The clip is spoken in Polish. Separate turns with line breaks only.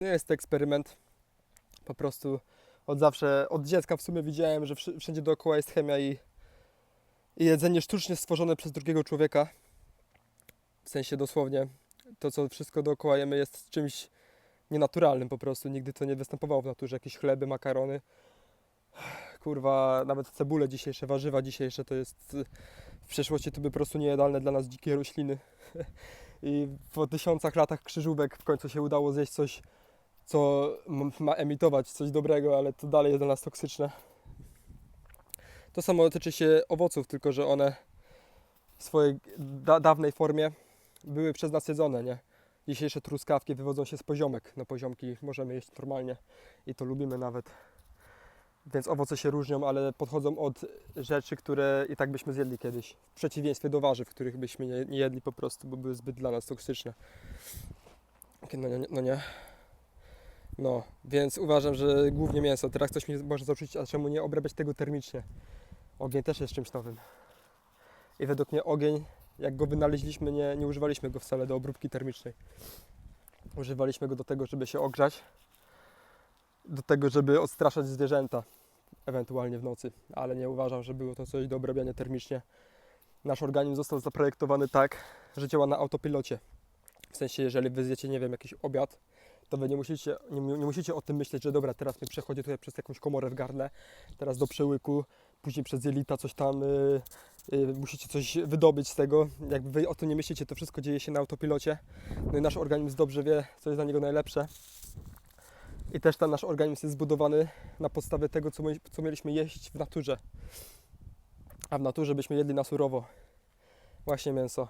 Nie jest to eksperyment. Po prostu od zawsze, od dziecka w sumie widziałem, że wszędzie dookoła jest chemia i, i jedzenie sztucznie stworzone przez drugiego człowieka. W sensie dosłownie. To, co wszystko dookoła jemy, jest czymś nienaturalnym po prostu. Nigdy to nie występowało w naturze. Jakieś chleby, makarony. Kurwa, nawet cebule dzisiejsze, warzywa dzisiejsze to jest w przeszłości to by po prostu niejadalne dla nas dzikie rośliny. I po tysiącach latach krzyżówek w końcu się udało zjeść coś, co ma emitować coś dobrego, ale to dalej jest dla nas toksyczne. To samo tyczy się owoców, tylko że one w swojej da- dawnej formie były przez nas jedzone, nie? Dzisiejsze truskawki wywodzą się z poziomek. No poziomki możemy jeść normalnie i to lubimy nawet. Więc owoce się różnią, ale podchodzą od rzeczy, które i tak byśmy zjedli kiedyś. W przeciwieństwie do warzyw, których byśmy nie, jedli po prostu, bo były zbyt dla nas toksyczne. No nie, no nie. No, więc uważam, że głównie mięso. Teraz ktoś mi może zarzucić, a czemu nie obrabiać tego termicznie? Ogień też jest czymś nowym. I według mnie ogień, jak go wynaleźliśmy, nie, nie używaliśmy go wcale do obróbki termicznej. Używaliśmy go do tego, żeby się ogrzać, do tego, żeby odstraszać zwierzęta, ewentualnie w nocy, ale nie uważam, że było to coś do obrabiania termicznie. Nasz organizm został zaprojektowany tak, że działa na autopilocie. W sensie, jeżeli wy nie wiem, jakiś obiad, to wy nie musicie, nie, nie musicie o tym myśleć, że dobra, teraz mi przechodzi tutaj przez jakąś komorę w gardle, teraz do przełyku, później przez jelita coś tam, y, y, musicie coś wydobyć z tego. Jakby wy o tym nie myślicie, to wszystko dzieje się na autopilocie. No i nasz organizm dobrze wie, co jest dla niego najlepsze. I też ten nasz organizm jest zbudowany na podstawie tego, co, my, co mieliśmy jeść w naturze. A w naturze byśmy jedli na surowo. Właśnie mięso.